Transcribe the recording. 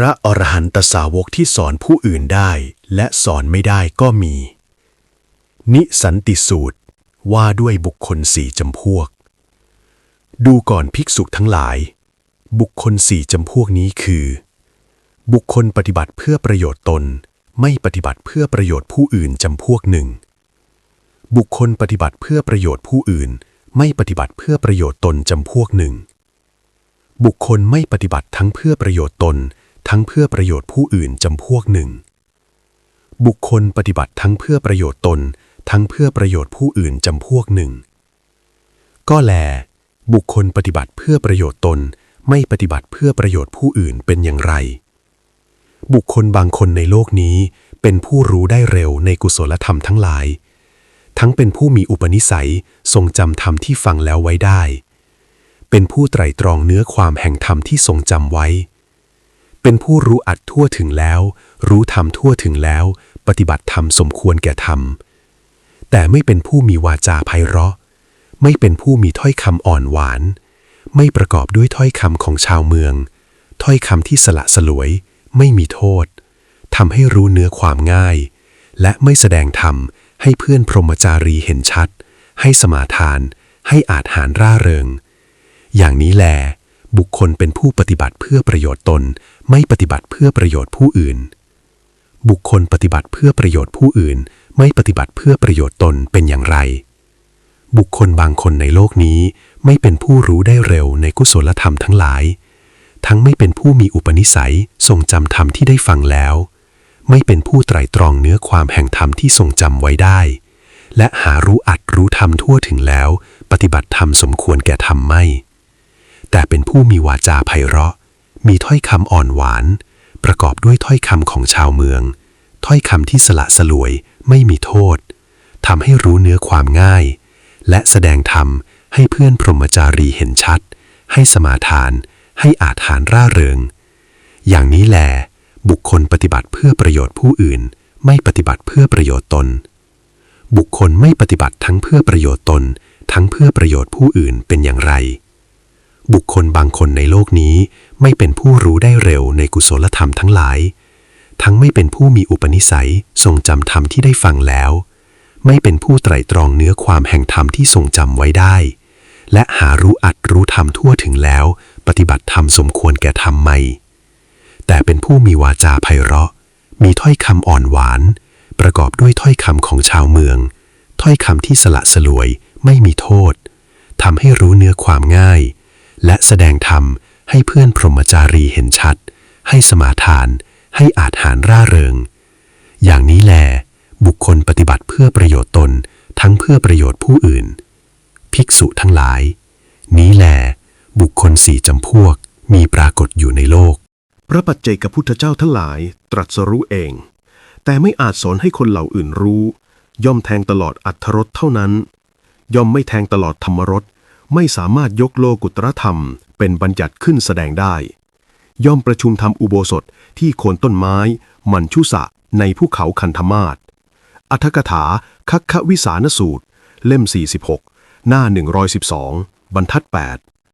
ระอรหันตสาวกที่สอนผู้อื่นได้ และสอนไม่ได้ก็มี นิสันติสูตรว่าด้วยบุคคลสี่จำพวก ดูก่อนภิกษุทั้งหลาย บุคคลสี่จำพวกนี้คือ บุคคลปฏิบัติเพื่อประโยชน์ตน ไม่ปฏิบัติเพื่อประโยชน์ผู้อื่นจำพวกหนึ่ง บุคคลปฏิบัติเพื่อประโยชน์ผู้อื่น ไม่ปฏิบัติเพื่อประโยชน์ตนจำพวกหนึ่ง บุคคลไม่ปฏิบัติทั้งเพื่อประโยชน์ตน ทั้งเพื่อประโยชน์ผู้อื่นจำพวกหนึ่ง บุคคลปฏิบัติทั้งเพื่อประโยชน์ตน ทั้งเพื่อประโยชน์ผู้อื่นจำพวกหนึ่ง ก็แล บุคคลปฏิบัติเพื่อประโยชน์ตน ไม่ปฏิบัติเพื่อประโยชน์ผู้อื่นเป็นอย่างไร บุคคลบางคนในโลกนี้เป็นผู้รู้ได้เร็วในกุศลธรรมทั้งหลาย ทั้งเป็นผู้มีอุปนิสัยทรงจำธรรมที่ฟังแล้วไว้ได้ เป็นผู้ไตรตรองเนื้อความแห่งธรรมที่ทรงจำไว้ เป็นผู้รู้อัดทั่วถึงแล้ว รู้ธรรมทั่วถึงแล้ว ปฏิบัติธรรมสมควรแก่ธรรม แต่ไม่เป็นผู้มีวาจาไพเราะ ไม่เป็นผู้มีถ้อยคำอ่อนหวาน ไม่ประกอบด้วยถ้อยคำของชาวเมือง ถ้อยคำที่สละสลวย ไม่มีโทษทำให้รู้เนื้อความง่าย และไม่แสดงธรรมให้เพื่อนพรหมจารีเห็นชัด ให้สมาทาน ให้อาจหารร่าเริง อย่างนี้แล บุคคลเป็นผู้ปฏิบัติเพื่อประโยชน์ตน ไม่ปฏิบัติเพื่อประโยชน์ผู้อื่น บุคคลปฏิบัติเพื่อประโยชน์ผู้อื่น ไม่ปฏิบัติเพื่อประโยชน์ตนเป็นอย่างไร บุคคลบางคนในโลกนี้ไม่เป็นผู้รู้ได้เร็วในกุศลธรรมทั้งหลาย ทั้งไม่เป็นผู้มีอุปนิสัยทรงจำธรรมที่ได้ฟังแล้ว ไม่เป็นผู้ไตรตรองเนื้อความแห่งธรรมที่ทรงจำไว้ได้ และหารู้อัดรู้ธรรมทั่วถึงแล้ว ปฏิบัติธรรมสมควรแก่ธรรมไม่ แต่เป็นผู้มีวาจาไพเราะ มีถ้อยคำอ่อนหวาน ประกอบด้วยถ้อยคำของชาวเมือง ถ้อยคำที่สละสลวยไม่มีโทษทำให้รู้เนื้อความง่าย และแสดงธรรมให้เพื่อนพรหมจารีเห็นชัด ให้สมาทาน ให้อาจหารร่าเริง อย่างนี้แหลบุคคลปฏิบัติเพื่อประโยชน์ผู้อื่น ไม่ปฏิบัติเพื่อประโยชน์ตน บุคคลไม่ปฏิบัติทั้งเพื่อประโยชน์ตน ทั้งเพื่อประโยชน์ผู้อื่นเป็นอย่างไร บุคคลบางคนในโลกนี้ไม่เป็นผู้รู้ได้เร็วในกุศลธรรมทั้งหลาย ทั้งไม่เป็นผู้มีอุปนิสัยทรงจำธรรมที่ได้ฟังแล้ว ไม่เป็นผู้ไตรตรองเนื้อความแห่งธรรมที่ทรงจำไว้ได้ และหารู้อัดรู้ธรรมทั่วถึงแล้ว ปฏิบัติธรรมสมควรแก่ธรรมไม่ แต่เป็นผู้มีวาจาไพเราะ มีถ้อยคำอ่อนหวาน ประกอบด้วยถ้อยคำของชาวเมือง ถ้อยคำที่สละสลวยไม่มีโทษทำให้รู้เนื้อความง่าย และแสดงธรรมให้เพื่อนพรหมจารีเห็นชัด ให้สมาทาน ให้อาจหารร่าเริง อย่างนี้แล บุคคลปฏิบัติเพื่อประโยชน์ตนทั้งเพื่อประโยชน์ผู้อื่น ภิกษุทั้งหลาย นี้แล บุคคลสี่จำพวกมีปรากฏอยู่ในโลก พระปัจเจกพุทธเจ้าทั้งหลายตรัสรู้เอง แต่ไม่อาจสอนให้คนเหล่าอื่นรู้ ย่อมแทงตลอดอัทธรสเท่านั้น ย่อมไม่แทงตลอดธรรมรส ไม่สามารถยกโลกุตรธรรม เป็นบัญญัติขึ้นแสดงได้ ย่อมประชุมทำอุโบสถที่โคนต้นไม้ มันชุสะในภูเขาคันธมาศอัธกถาคัคควิสานสูตร เล่ม 46 หน้า 112 บรรทัด 8